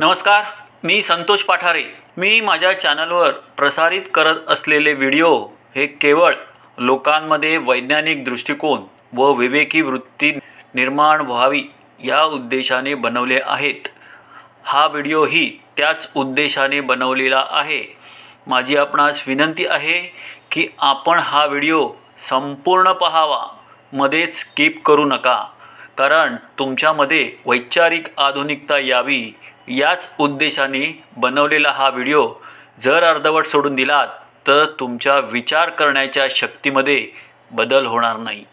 नमस्कार मी संतोष पाठारे. मी माझ्या चॅनलवर प्रसारित करत असलेले व्हिडिओ हे केवळ लोकांमध्ये वैज्ञानिक दृष्टिकोन व विवेकी वृत्ती निर्माण व्हावी या उद्देशाने बनवले आहेत. हा व्हिडिओही त्याच उद्देशाने बनवलेला आहे. माझी आपणास विनंती आहे की आपण हा व्हिडिओ संपूर्ण पहावा मध्येच स्किप करू नका. कारण तुमच्यामध्ये वैचारिक आधुनिकता यावी याच उद्देशाने बनवलेला हा व्हिडिओ जर अर्धवट सोडून दिलात तर तुमच्या विचार करण्याच्या शक्तीमध्ये बदल होणार नाही.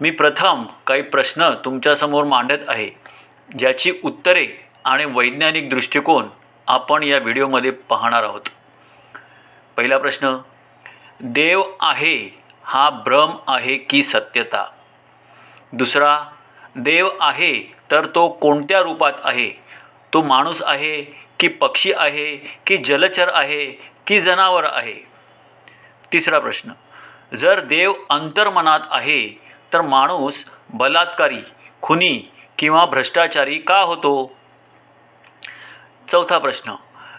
मी प्रथम काही प्रश्न तुमच्यासमोर मांडत आहे ज्याची उत्तरे आणि वैज्ञानिक दृष्टिकोन आपण या व्हिडिओमध्ये पाहणार आहोत. पहिला प्रश्न देव आहे हा भ्रम आहे की सत्यता? दुसरा देव आहे तर तो कोणत्या रूपात आहे? तो माणूस आहे की पक्षी आहे की जलचर आहे की जनावर आहे? तिसरा प्रश्न. जर देव अंतर्मनात आहे तर माणूस बलात्कारी खुनी किंवा भ्रष्टाचारी का होतो? चौथा प्रश्न.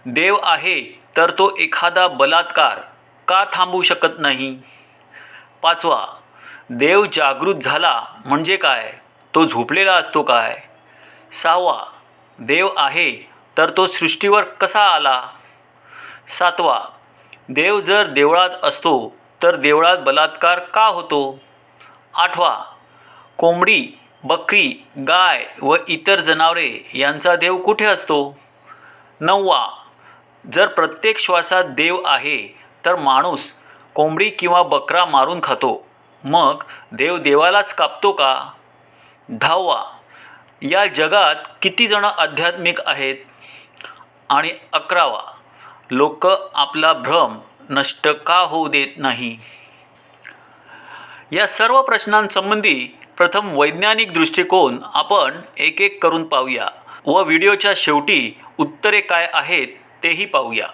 देव आहे तर तो एखादा बलात्कार का थांबवू शकत नाही? पाचवा. देव जागृत झाला म्हणजे काय? तो झोपलेला असतो काय? सहावा. देव आहे तर तो सृष्टीवर कसा आला? सातवा देव जर देवळात असतो तर देवळात बलात्कार का होतो? आठवा कोंबडी बकरी गाय व इतर जनावरे यांचा देव कुठे असतो? नववा जर प्रत्येक श्वासात देव आहे तर माणूस कोंबडी किंवा बकरा मारून खातो मग देव देवालाच कापतो का? दहावा या जगात किती जण आध्यात्मिक आहेत? आणि अकरावा लोक आपला भ्रम नष्ट का होऊ देत नाही? या सर्व प्रश्नांसंबंधी प्रथम वैज्ञानिक दृष्टिकोन आपण एक एक करून पाहूया व व्हिडिओच्या शेवटी उत्तरे काय आहेत तेही पाहूया.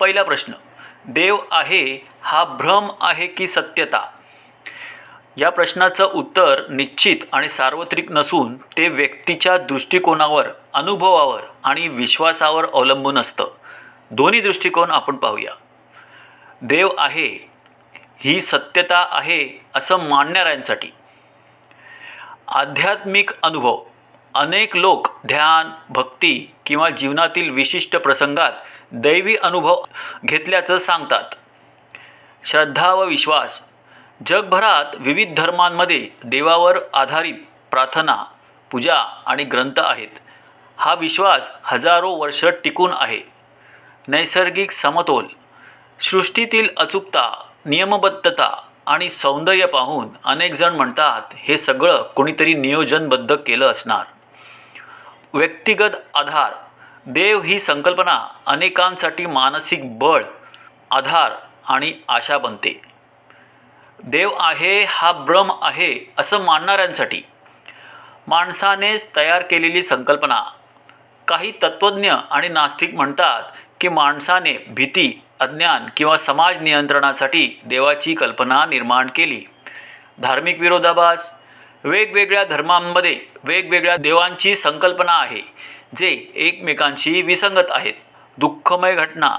पहिला प्रश्न देव आहे हा भ्रम आहे की सत्यता? या प्रश्नाचं उत्तर निश्चित आणि सार्वत्रिक नसून ते व्यक्तीच्या दृष्टिकोनावर अनुभवावर आणि विश्वासावर अवलंबून असतं. दोन्ही दृष्टिकोन आपण पाहूया. देव आहे ही सत्यता आहे असं मानणाऱ्यांसाठी. आध्यात्मिक अनुभव अनेक लोक ध्यान भक्ती किंवा जीवनातील विशिष्ट प्रसंगात दैवी अनुभव घेतल्याचं सांगतात. श्रद्धा व विश्वास जगभरात विविध धर्मांमध्ये देवावर आधारित प्रार्थना पूजा आणि ग्रंथ आहेत. हा विश्वास हजारो वर्ष टिकून आहे. नैसर्गिक समतोल सृष्टीतील अचूकता नियमबद्धता आणि सौंदर्य पाहून अनेकजण म्हणतात हे सगळं कोणीतरी नियोजनबद्ध केलं असणार. व्यक्तिगत आधार देव ही संकल्पना अनेकांसाठी मानसिक बळ आधार आणि आशा बनते. देव आहे हा भ्रम आहे असं मानणाऱ्यांसाठी माणसानेच तयार केलेली संकल्पना. काही तत्त्वज्ञ आणि नास्तिक म्हणतात की माणसाने भीती अज्ञान किंवा समाज नियंत्रणासाठी देवाची कल्पना निर्माण केली. धार्मिक विरोधाभास वेगवेगळ्या धर्मांमध्ये वेगवेगळ्या देवांची संकल्पना आहे जे एकमेकांशी विसंगत आहेत. दुःखमय घटना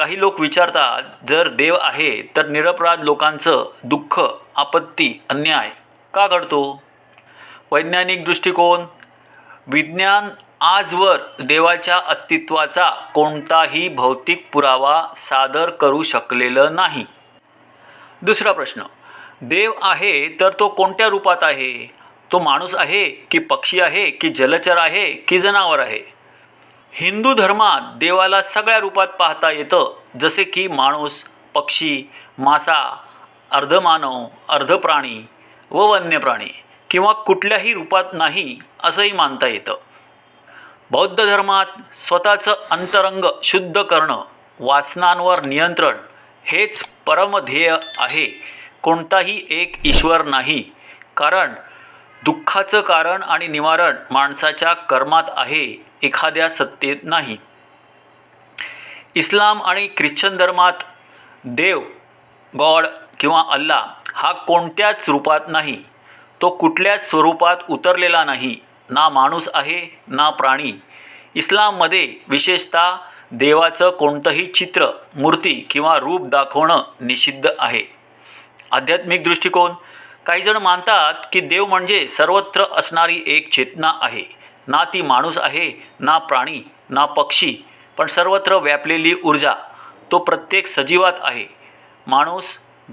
काही लोक विचारतात जर देव आहे तर निरपराध लोकांचं दुःख आपत्ती अन्याय का घडतो? वैज्ञानिक दृष्टिकोन विज्ञान आजवर देवाच्या अस्तित्वाचा कोणताही भौतिक पुरावा सादर करू शकलेलं नाही. दुसरा प्रश्न देव आहे तर तो कोणत्या रूपात आहे? तो माणूस आहे की पक्षी आहे की जलचर आहे की जनावर आहे? हिंदू धर्मात देवाला सगळ्या रूपात पाहता येतं जसे की माणूस पक्षी मासा अर्धमानव अर्धप्राणी व वन्य प्राणी किंवा कुठल्याही रूपात नाही असंही मानता येतं. बौद्ध धर्मात स्वतःचं अंतरंग शुद्ध करणं वासनांवर नियंत्रण हेच परमध्येय आहे. कोणताही एक ईश्वर नाही कारण दुःखाचं कारण आणि निवारण माणसाच्या कर्मात आहे. एखाद्या सत्तेत नाही. इस्लाम आणि ख्रिश्चन धर्मात देव गॉड किंवा अल्ला हा कोणत्याच रूपात नाही. तो कुठल्याच स्वरूपात उतरलेला नाही. ना माणूस आहे ना प्राणी. इस्लाममध्ये विशेषतः देवाचं कोणतंही चित्र मूर्ती किंवा रूप दाखवणं निषिद्ध आहे. आध्यात्मिक दृष्टिकोन काहीजण मानतात की देव म्हणजे सर्वत्र असणारी एक चेतना आहे. ना ती माणूस आहे ना प्राणी ना पक्षी पण सर्वत्र व्यापलेली ऊर्जा तो प्रत्येक सजीवात आहे. माणूस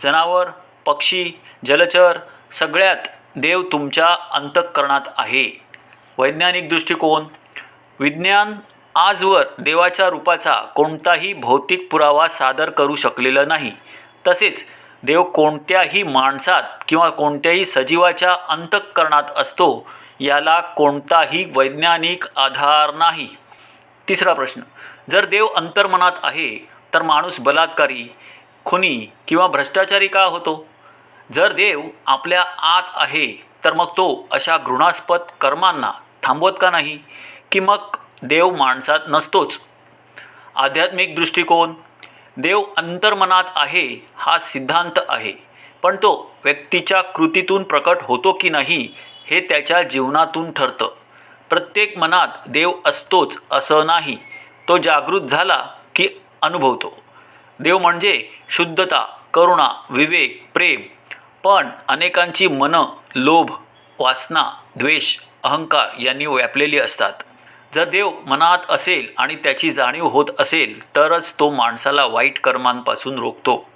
जनावर पक्षी जलचर सगळ्यात देव तुमच्या अंतःकरणात आहे. वैज्ञानिक दृष्टिकोन विज्ञान आजवर देवाच्या रूपाचा कोणताही भौतिक पुरावा सादर करू शकलेला नाही. तसेच देव कोणत्याही माणसात किंवा कोणत्याही सजीवाच्या अंतःकरणात असतो याला कोणताही वैज्ञानिक आधार नाही. तिसरा प्रश्न जर देव अंतर्मनात आहे तर माणूस बलात्कारी खुनी किंवा भ्रष्टाचारी का होतो? जर देव आपल्या आत आहे तर मग तो अशा घृणास्पद कर्मांना थांबवत का नाही? की मग देव माणसात नसतोच? आध्यात्मिक दृष्टिकोन देव अंतर्मनात आहे हा सिद्धांत आहे पण तो व्यक्तीच्या कृतीतून प्रकट होतो की नाही हे त्याच्या जीवनातून ठरतं. प्रत्येक मनात देव असतोच असं नाही. तो जागृत झाला की अनुभवतो. देव म्हणजे शुद्धता करुणा विवेक प्रेम. पण अनेकांची मनं लोभ वासना द्वेष अहंकार यांनी व्यापलेली असतात. जर देव मनात असेल आणि त्याची जाणीव होत असेल तरच तो माणसाला वाईट कर्मांपासून रोखतो.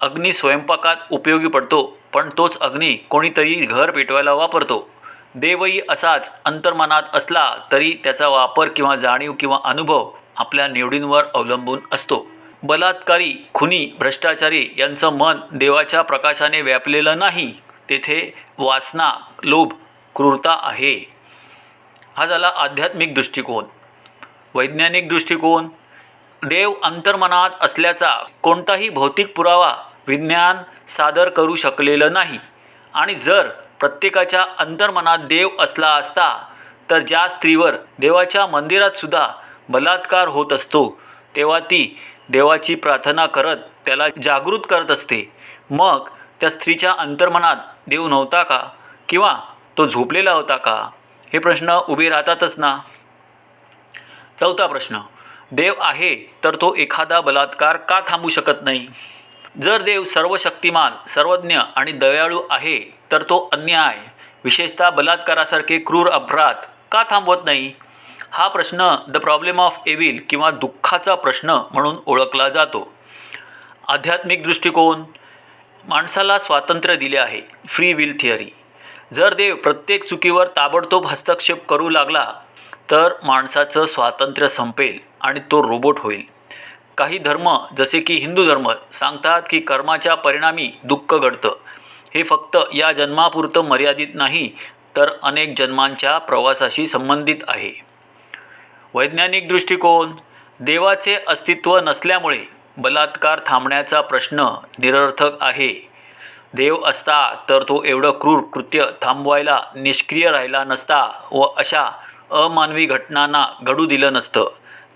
अग्नी स्वयंपाकात उपयोगी पडतो. पण तोच अग्नी कोणीतरी घर पेटवायला वापरतो. देवही असाच अंतर्मनात असला तरी त्याचा वापर किंवा जाणीव किंवा अनुभव आपल्या निवडींवर अवलंबून असतो. बलात्कारी खुनी भ्रष्टाचारी यांचं मन देवाच्या प्रकाशाने व्यापलेलं नाही तेथे वासना लोभ क्रूरता आहे. हा झाला आध्यात्मिक दृष्टिकोन. वैज्ञानिक दृष्टिकोन. देव अंतर्मनात असल्याचा कोणताही भौतिक पुरावा विज्ञान सादर करू शकलेलं नाही. आणि जर प्रत्येकाच्या अंतर्मनात देव असला असता तर ज्या स्त्रीवर देवाच्या मंदिरातसुद्धा बलात्कार होत असतो तेव्हा ती देवाची प्रार्थना करत त्याला जागृत करत असते. मग त्या स्त्रीच्या अंतर्मनात देव नव्हता का? किंवा तो झोपलेला होता का? हे प्रश्न उभे राहतातच ना? चौथा प्रश्न. देव आहे तर तो एखादा बलात्कार का थांबू शकत नाही? जर देव सर्व शक्तिमान सर्वज्ञ आणि दयाळू आहे तर तो अन्याय विशेषतः बलात्कारासारखे क्रूर अपराध का थांबवत नाही? हा प्रश्न द प्रॉब्लेम ऑफ एविल किंवा दुःखाचा प्रश्न म्हणून ओळखला जातो. आध्यात्मिक दृष्टिकोन माणसाला स्वातंत्र्य दिले आहे फ्री विल थिअरी जर देव प्रत्येक चुकीवर ताबडतोब हस्तक्षेप करू लागला तर माणसाचं स्वातंत्र्य संपेल आणि तो रोबोट होईल. काही धर्म जसे की हिंदू धर्म सांगतात की कर्माच्या परिणामी दुःख घडतं. हे फक्त या जन्मापुरतं मर्यादित नाही तर अनेक जन्मांच्या प्रवासाशी संबंधित आहे. वैज्ञानिक दृष्टिकोन देवाचे अस्तित्व नसल्यामुळे बलात्कार थांबण्याचा प्रश्न निरर्थक आहे. देव असता तर तो एवढं क्रूर कृत्य थांबवायला निष्क्रिय राहिला नसता व अशा अमानवी घटनांना घडू दिलं नसतं.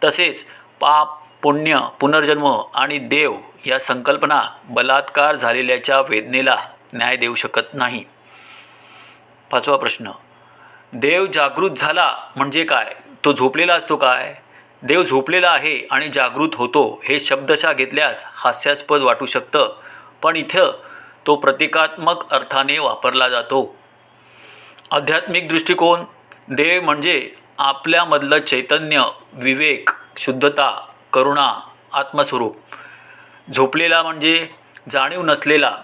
तसेच पाप पुण्य पुनर्जन्म आणि देव या संकल्पना बलात्कार झालेल्याच्या वेदनेला न्याय देऊ शकत नाही. पाचवा प्रश्न. देव जागृत झाला म्हणजे काय? तो झोपलेला असतो काय? देव झोपलेला आहे आणि जागृत होतो हे शब्दशः घेतल्यास हास्यास्पद वाटू शकतं पण इथं तो प्रतिकात्मक अर्थाने वापरला जातो. आध्यात्मिक दृष्टिकोन देव म्हणजे आपल्यामधलं चैतन्य विवेक शुद्धता करुणा आत्मस्वरूप. झोपलेला म्हणजे जाणीव नसलेला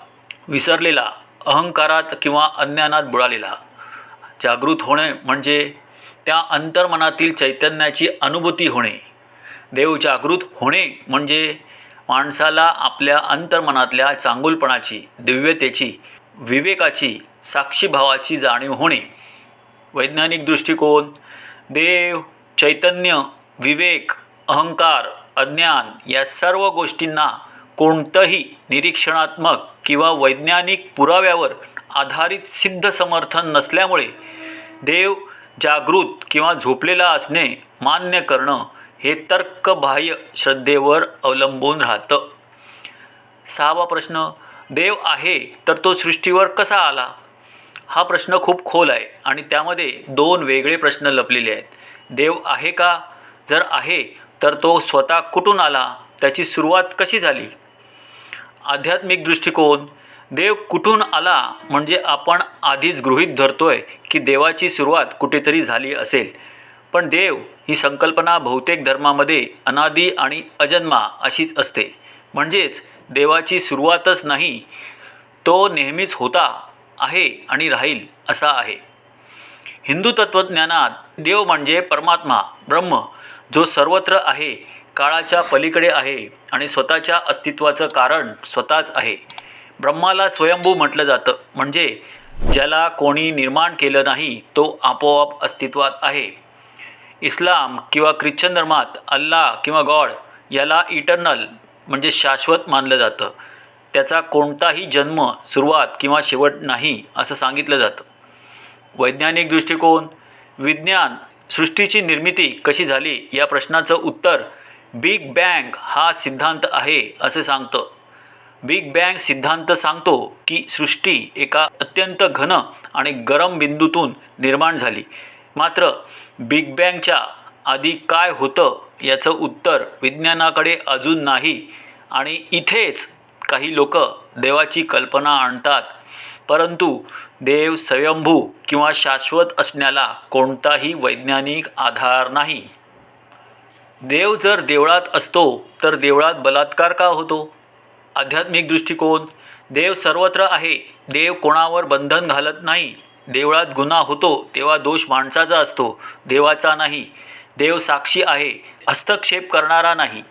विसरलेला अहंकारात किंवा अज्ञानात बुडालेला. जागृत होणे म्हणजे त्या अंतर्मनातील चैतन्याची अनुभूती होणे. देव जागृत होणे म्हणजे माणसाला आपल्या अंतर्मनातल्या चांगुलपणाची दिव्यतेची विवेकाची साक्षीभावाची जाणीव होणे. वैज्ञानिक दृष्टिकोन देव चैतन्य विवेक अहंकार अज्ञान या सर्व गोष्टींना कोणतंही निरीक्षणात्मक किंवा वैज्ञानिक पुराव्यावर आधारित सिद्ध समर्थन नसल्यामुळे देव जागृत किंवा झोपलेला असणे मान्य करणं हे तर्कबाह्य श्रद्धेवर अवलंबून राहतं. सहावा प्रश्न देव आहे तर तो सृष्टीवर कसा आला? हा प्रश्न खूप खोल आहे आणि त्यामध्ये दोन वेगळे प्रश्न लपलेले आहेत. देव आहे का? जर आहे तर तो स्वतः कुठून आला? त्याची सुरुवात कशी झाली? आध्यात्मिक दृष्टिकोन देव कुठून आला म्हणजे आपण आधीच गृहीत धरतोय की देवाची सुरुवात कुठेतरी झाली असेल. पण देव ही संकल्पना बहुतेक धर्मामध्ये अनादी आणि अजन्मा अशीच असते. म्हणजेच देवाची सुरुवातच नाही तो नेहमीच होता आहे आणि राहील असा आहे. हिंदू तत्त्वज्ञानात देव म्हणजे परमात्मा ब्रह्म जो सर्वत्र आहे काळाच्या पलीकडे आहे आणि स्वतःच्या अस्तित्वाचं कारण स्वतःच आहे. ब्रह्माला स्वयंभू म्हटलं जातं. म्हणजे ज्याला कोणी निर्माण केलं नाही तो आपोआप अस्तित्वात आहे. इस्लाम किंवा ख्रिश्चन धर्मात अल्ला किंवा गॉड याला इटर्नल म्हणजे शाश्वत मानलं जातं. त्याचा कोणताही जन्म सुरुवात किंवा शेवट नाही असं सांगितलं जातं. वैज्ञानिक दृष्टिकोन विज्ञान सृष्टीची निर्मिती कशी झाली या प्रश्नाचं उत्तर बिग बँग हा सिद्धांत आहे असे सांगतं. बिग बँग सिद्धांत सांगतो की सृष्टी एका अत्यंत घन आणि गरम बिंदूतून निर्माण झाली. मात्र बिग बँगच्या आधी काय होतं याचं उत्तर विज्ञानाकडे अजून नाही आणि इथेच काही लोक देवाची कल्पना आणतात परंतु देव स्वयंभू किंवा शाश्वत असण्याला कोणताही वैज्ञानिक आधार नाही. देव जर देवळात असतो तर देवळात बलात्कार का होतो? आध्यात्मिक दृष्टिकोन देव सर्वत्र आहे देव कोणावर बंधन घालत नाही. देवळात गुन्हा होतो तेव्हा दोष माणसाचा असतो देवाचा नाही. देव साक्षी आहे हस्तक्षेप करणारा नाही.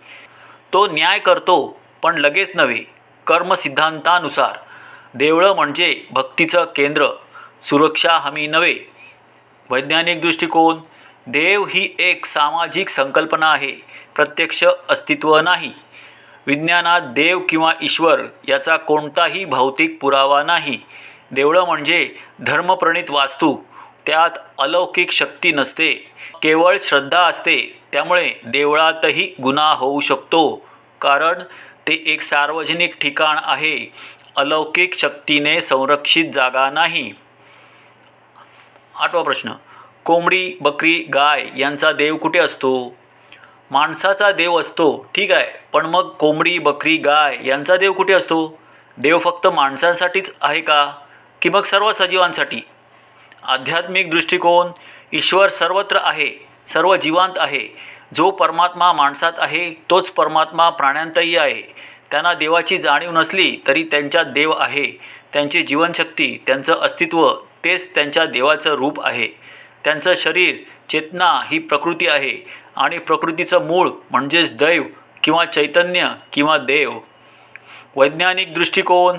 तो न्याय करतो पण लगेच नव्हे. कर्मसिद्धांतानुसार देवळं म्हणजे भक्तीचं केंद्र सुरक्षा हमी नव्हे. वैज्ञानिक दृष्टिकोन देव ही एक सामाजिक संकल्पना आहे प्रत्यक्ष अस्तित्व नाही. विज्ञानात देव किंवा ईश्वर याचा कोणताही भौतिक पुरावा नाही. देवळं म्हणजे धर्मप्रणित वास्तू त्यात अलौकिक शक्ती नसते केवळ श्रद्धा असते त्यामुळे देवळातही गुन्हा होऊ शकतो. कारण ते एक सार्वजनिक ठिकाण आहे अलौकिक शक्तीने संरक्षित जागा नाही. आठवा प्रश्न. कोंबडी बकरी गाय यांचा देव कुठे असतो? माणसाचा देव असतो ठीक आहे. पण मग कोंबडी बकरी गाय यांचा देव कुठे असतो? देव फक्त माणसांसाठीच आहे का? की मग सर्व सजीवांसाठी? आध्यात्मिक दृष्टिकोन ईश्वर सर्वत्र आहे सर्व जीवांत आहे. जो परमात्मा माणसात आहे तोच परमात्मा प्राण्यांतही आहे. त्यांना देवाची जाणीव नसली तरी त्यांच्यात देव आहे. त्यांची जीवनशक्ती त्यांचं अस्तित्व तेच त्यांच्या देवाचं रूप आहे. त्यांचं शरीर चेतना ही प्रकृती आहे आणि प्रकृतीचं मूळ म्हणजेच दैव किंवा चैतन्य किंवा देव. वैज्ञानिक दृष्टिकोन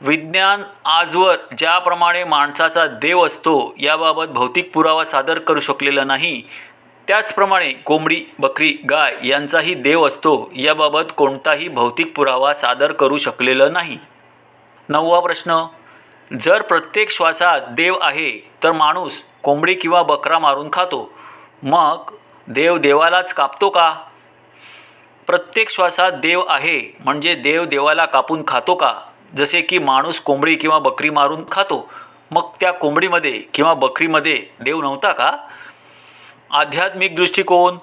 विज्ञान आजवर ज्याप्रमाणे माणसाचा देव असतो याबाबत भौतिक पुरावा सादर करू शकलेला नाही. त्याचप्रमाणे कोंबडी बकरी गाय यांचाही देव असतो. याबाबत कोणताही भौतिक पुरावा सादर करू शकलेलं नाही. नववा प्रश्न जर प्रत्येक श्वासात देव आहे तर माणूस कोंबडी किंवा बकरा मारून खातो. मग देव देवालाच कापतो का? प्रत्येक श्वासात देव आहे म्हणजे देव देवाला कापून खातो का? जसे की माणूस कोंबडी किंवा बकरी मारून खातो. मग त्या कोंबडीमध्ये किंवा बकरीमध्ये देव नव्हता का? आध्यात्मिक दृष्टिकोन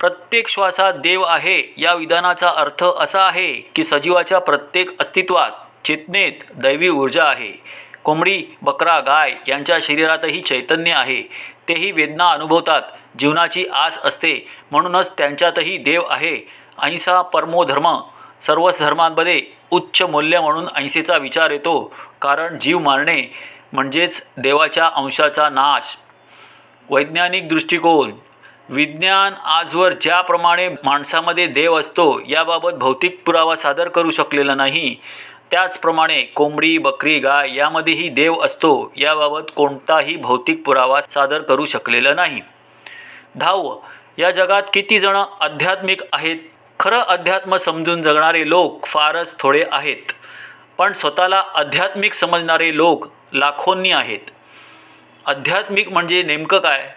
प्रत्येक श्वासात देव आहे या विधानाचा अर्थ असा आहे की सजीवाच्या प्रत्येक अस्तित्वात चेतनेत दैवी ऊर्जा आहे. कोंबडी बकरा गाय यांच्या शरीरातही चैतन्य आहे. तेही वेदना अनुभवतात जीवनाची आस असते म्हणूनच त्यांच्यातही देव आहे. अहिंसा परमो धर्म सर्वच धर्मांमध्ये उच्च मूल्य म्हणून अहिंसेचा विचार येतो. कारण जीव मारणे म्हणजेच देवाच्या अंशाचा नाश. वैज्ञानिक दृष्टिकोन विज्ञान आजवर ज्याप्रमाणे माणसामध्ये देव असतो याबाबत भौतिक पुरावा सादर करू शकलेला नाही. त्याचप्रमाणे कोंबडी बकरी गाय यामध्येही देव असतो याबाबत कोणताही भौतिक पुरावा सादर करू शकलेला नाही. दहावं या जगात किती जण आध्यात्मिक आहेत? खरं अध्यात्म समजून जगणारे लोक फारच थोडे आहेत. पण स्वतःला आध्यात्मिक समजणारे लोक लाखोंनी आहेत. आध्यात्मिक म्हणजे नेमकं काय?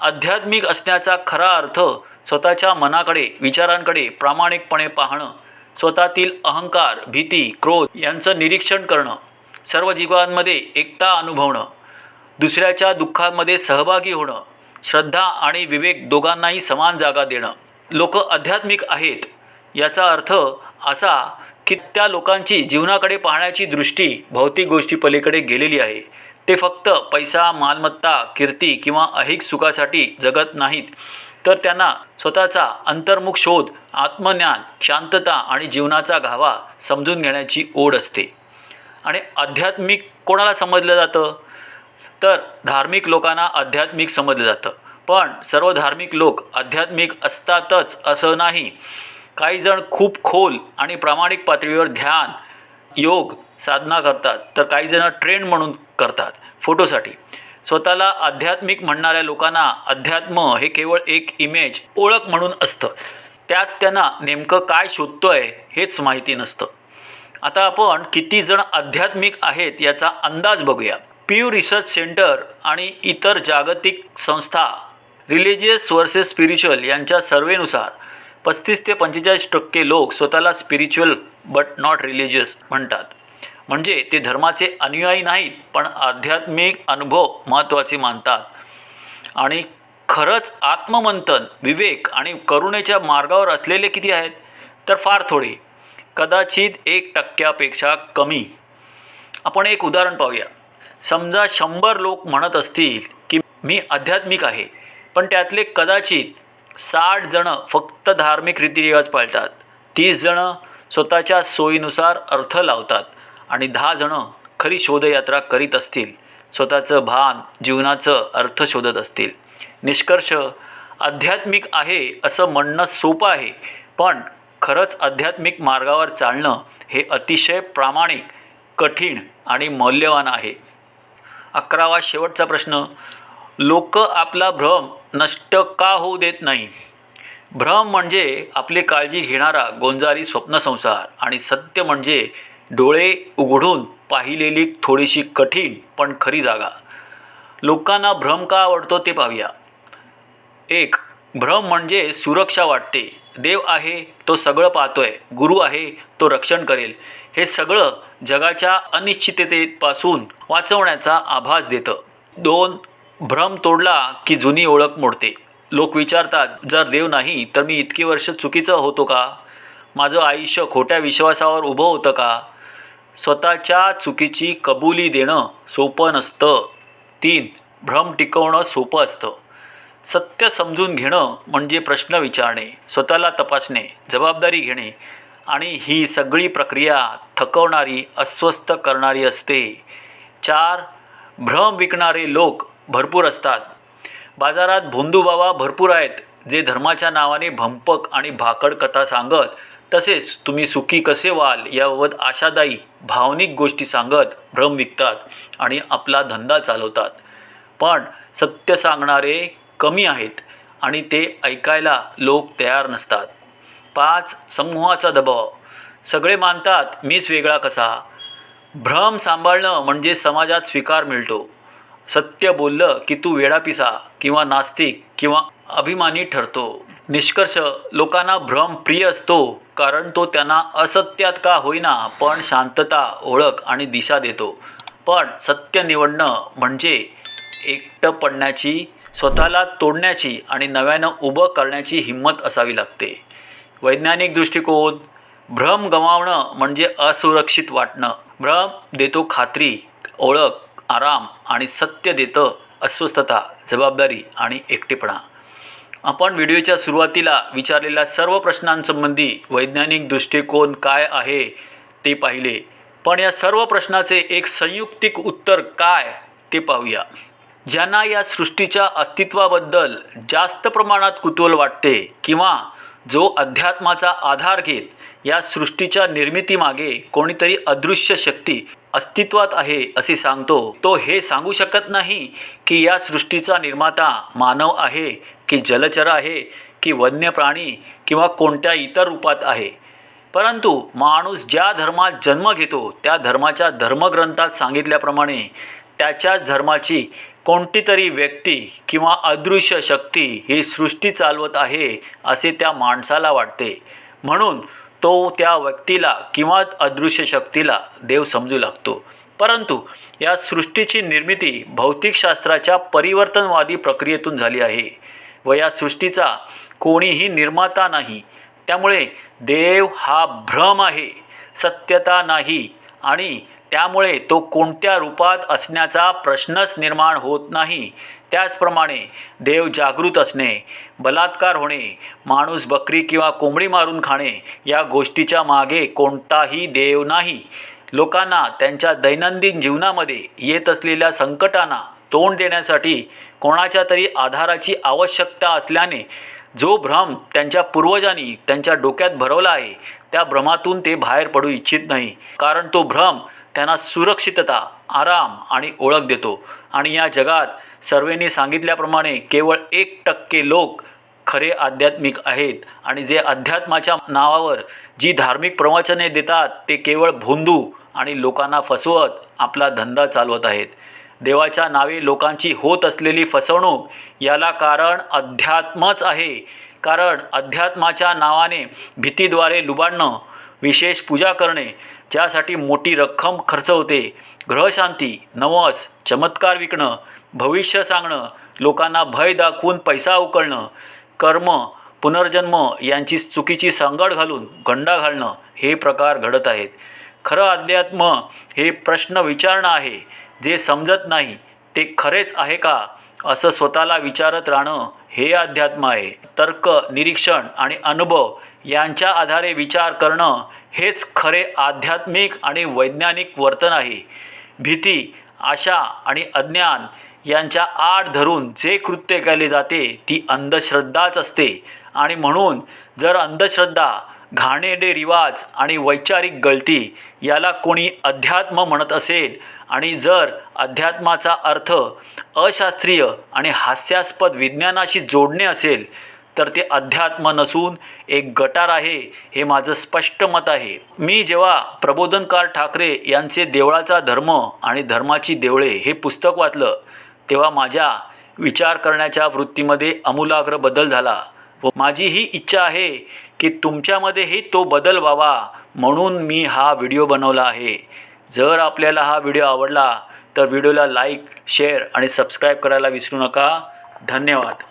आध्यात्मिक असण्याचा खरा अर्थ स्वतःच्या मनाकडे विचारांकडे प्रामाणिकपणे पाहणं स्वतःतील अहंकार भीती क्रोध यांचं निरीक्षण करणं सर्व जीवांमध्ये एकता अनुभवणं दुसऱ्याच्या दुःखांमध्ये सहभागी होणं श्रद्धा आणि विवेक दोघांनाही समान जागा देणं. लोक आध्यात्मिक आहेत याचा अर्थ असा की त्या लोकांची जीवनाकडे पाहण्याची दृष्टी भौतिक गोष्टी पलीकडे गेलेली आहे. ते फक्त पैसा मालमत्ता कीर्ती किंवा ऐहिक सुखासाठी जगत नाहीत. तर त्यांना स्वतःचा अंतर्मुख शोध आत्मज्ञान शांतता आणि जीवनाचा घावा समजून घेण्याची ओढ असते. आणि आध्यात्मिक कोणाला समजलं जातं? तर धार्मिक लोकांना आध्यात्मिक समजलं जातं. पण सर्व धार्मिक लोक आध्यात्मिक असतातच असं नाही. काही जण खूप खोल आणि प्रामाणिक पातळीवर ध्यान योग साधना करतात. तर काही जण ट्रेंड म्हणून करतात. फोटोसाठी. स्वतःला आध्यात्मिक म्हणणाऱ्या लोकांना अध्यात्म हे केवळ एक इमेज ओळख म्हणून असतं. त्यात त्यांना नेमकं काय शोधतोय हेच माहिती नसतं. आता आपण किती जण आध्यात्मिक आहेत याचा अंदाज बघूया. पीयू रिसर्च सेंटर आणि इतर जागतिक संस्था रिलिजियस वर्सेस स्पिरिच्युअल यांच्या सर्वेनुसार पस्तीस ते पंचेचाळीस टक्के लोक स्वतःला स्पिरिच्युअल बट नॉट रिलिजियस म्हणतात. म्हणजे ते धर्माचे अनुयायी नाहीत पण आध्यात्मिक अनुभव महत्त्वाचे मानतात. आणि खरंच आत्ममंथन विवेक आणि करुणेच्या मार्गावर असलेले किती आहेत? तर फार थोडे. कदाचित एक टक्क्यापेक्षा कमी. आपण एक उदाहरण पाहूया. समजा शंभर लोक म्हणत असतील की मी आध्यात्मिक आहे पण त्यातले कदाचित साठ जणं फक्त धार्मिक रीतिरिवाज पाळतात. तीस जणं स्वतःच्या सोयीनुसार अर्थ लावतात. आणि दहा जणं खरी शोधयात्रा करीत असतील स्वतःचं भान जीवनाचं अर्थ शोधत असतील. निष्कर्ष आध्यात्मिक आहे असं म्हणणं सोपं आहे पण खरंच आध्यात्मिक मार्गावर चालणं हे अतिशय प्रामाणिक कठीण आणि मौल्यवान आहे. अकरावा शेवटचा प्रश्न लोक आपला भ्रम नष्ट का होऊ देत नाही? भ्रम म्हणजे आपली काळजी घेणारा गोंजारी स्वप्नसंसार आणि सत्य म्हणजे डोळे उघडून पाहिलेली थोडीशी कठीण पण खरी जागा. लोकांना भ्रम का आवडतो ते पाहूया. एक भ्रम म्हणजे सुरक्षा वाटते. देव आहे तो सगळं पाहतोय. गुरु आहे तो रक्षण करेल. हे सगळं जगाच्या अनिश्चिततेपासून वाचवण्याचा आभास देतं. दोन भ्रम तोडला की जुनी ओळख मोडते. लोक विचारतात जर देव नाही तर मी इतकी वर्ष चुकीचं होतो का? माझं आयुष्य खोट्या विश्वासावर उभं होतं का? स्वतःच्या चुकीची कबुली देणं सोपं नसतं. तीन भ्रम टिकवणं सोपं असतं. सत्य समजून घेणं म्हणजे प्रश्न विचारणे स्वतःला तपासणे जबाबदारी घेणे आणि ही सगळी प्रक्रिया थकवणारी अस्वस्थ करणारी असते. चार भ्रम विकणारे लोक भरपूर असतात. बाजारात भोंदूबाबा भरपूर आहेत जे धर्माच्या नावाने भंपक आणि भाकड कथा सांगत तसेच तुम्ही सुखी कसे व्हाल याबाबत आशादायी भावनिक गोष्टी सांगत भ्रम विकतात आणि आपला धंदा चालवतात. पण सत्य सांगणारे कमी आहेत आणि ते ऐकायला लोक तयार नसतात. पाच समूहाचा दबाव. सगळे मानतात मीच वेगळा कसा? भ्रम सांभाळणं म्हणजे समाजात स्वीकार मिळतो. सत्य बोललं की तू वेडापिसा किंवा नास्तिक किंवा अभिमानी ठरतो. निष्कर्ष लोकांना भ्रम प्रिय असतो कारण तो त्यांना असत्यात का होईना पण शांतता ओळख आणि दिशा देतो. पण सत्य निवडणं म्हणजे एकटं पडण्याची स्वतःला तोडण्याची आणि नव्यानं उभं करण्याची हिंमत असावी लागते. वैज्ञानिक दृष्टिकोन भ्रम गमावणं म्हणजे असुरक्षित वाटणं. भ्रम देतो खात्री ओळख आराम आणि सत्य देतं अस्वस्थता जबाबदारी आणि एकटेपणा. आपण व्हिडिओच्या सुरुवातीला विचारलेल्या सर्व प्रश्नांसंबंधी वैज्ञानिक दृष्टिकोन काय आहे ते पाहिले. पण या सर्व प्रश्नाचे एक संयुक्तिक उत्तर काय ते पाहूया. ज्यांना या सृष्टीच्या अस्तित्वाबद्दल जास्त प्रमाणात कुतूहल वाटते किंवा जो अध्यात्माचा आधार घेत या सृष्टीच्या निर्मितीमागे कोणीतरी अदृश्य शक्ती अस्तित्वात आहे असे सांगतो तो हे सांगू शकत नाही की या सृष्टीचा निर्माता मानव आहे की जलचर आहे की वन्य प्राणी किंवा कोणत्या इतर रूपात आहे. परंतु माणूस ज्या धर्मात जन्म घेतो त्या धर्माच्या धर्मग्रंथात सांगितल्याप्रमाणे त्याच्याच धर्माची कोणती तरी व्यक्ती किंवा अदृश्य शक्ती ही सृष्टी चालवत आहे असे त्या माणसाला वाटते. म्हणून तो त्या व्यक्तीला किंवा अदृश्य शक्तीला देव समजू लागतो. परंतु या सृष्टीची निर्मिती भौतिकशास्त्राच्या परिवर्तनवादी प्रक्रियेतून झाली आहे. व या सृष्टीचा कोणीही निर्माता नाही. त्यामुळे देव हा भ्रम आहे सत्यता नाही आणि त्यामुळे तो कोणत्या रूपात असण्याचा प्रश्नच निर्माण होत नाही. त्याचप्रमाणे देव जागृत असणे बलात्कार होणे माणूस बकरी किंवा कोंबडी मारून खाणे या गोष्टीच्या मागे कोणताही देव नाही. लोकांना त्यांच्या दैनंदिन जीवनामध्ये येत असलेल्या संकटांना तोंड देण्यासाठी कोणाच्या तरी आधाराची आवश्यकता असल्याने जो भ्रम त्यांच्या पूर्वजांनी त्यांच्या डोक्यात भरवला आहे त्या भ्रमातून ते बाहेर पडू इच्छित नाही. कारण तो भ्रम त्यांना सुरक्षितता आराम आणि ओळख देतो. आणि या जगात सर्वेंनी सांगितल्याप्रमाणे केवळ एक टक्के लोक खरे आध्यात्मिक आहेत आणि जे अध्यात्माच्या नावावर जी धार्मिक प्रवचने देतात ते केवळ भोंदू आणि लोकांना फसवत आपला धंदा चालवत आहेत. देवाच्या नावे लोकांची होत असलेली फसवणूक याला कारण अध्यात्मच आहे. कारण अध्यात्माच्या नावाने भीतीद्वारे लुबाडणं विशेष पूजा करणे ज्यासाठी मोठी रक्कम खर्च होते ग्रहशांती नवस चमत्कार विकणं भविष्य सांगणं लोकांना भय दाखवून पैसा उकळणं कर्म पुनर्जन्म यांची चुकीची सांगड घालून गंडा घालणं हे प्रकार घडत आहेत. खरं अध्यात्म हे प्रश्न विचारणं आहे. जे समजत नाही ते खरेच आहे का? असं स्वतःला विचारत राहणं हे अध्यात्म आहे. तर्क निरीक्षण आणि अनुभव यांच्या आधारे विचार करणं हेच खरे आध्यात्मिक आणि वैज्ञानिक वर्तन आहे. भीती आशा आणि अज्ञान यांच्या आड धरून जे कृत्य केले जाते ती अंधश्रद्धाच असते. आणि म्हणून जर अंधश्रद्धा घाणेरडे रिवाज आणि वैचारिक गळती याला कोणी अध्यात्म म्हणत असेल आणि जर अध्यात्माचा अर्थ अशास्त्रीय आणि हास्यास्पद विज्ञानाशी जोडणे असेल तर ते अध्यात्म नसून एक गटार आहे हे माझं स्पष्ट मत आहे. मी जेव्हा प्रबोधनकार ठाकरे यांचे देवळाचा धर्म आणि धर्माची देवळे हे पुस्तक वाचलं तेव्हा माझ्या विचार करण्याच्या वृत्तीमध्ये आमूलाग्र बदल झाला व माझी ही इच्छा आहे की तुमच्यामध्येही तो बदल व्हावा म्हणून मी हा व्हिडिओ बनवला आहे. जर आपल्याला हा व्हिडिओ आवडला तर व्हिडिओला लाईक शेअर आणि सबस्क्राईब करायला विसरू नका. धन्यवाद.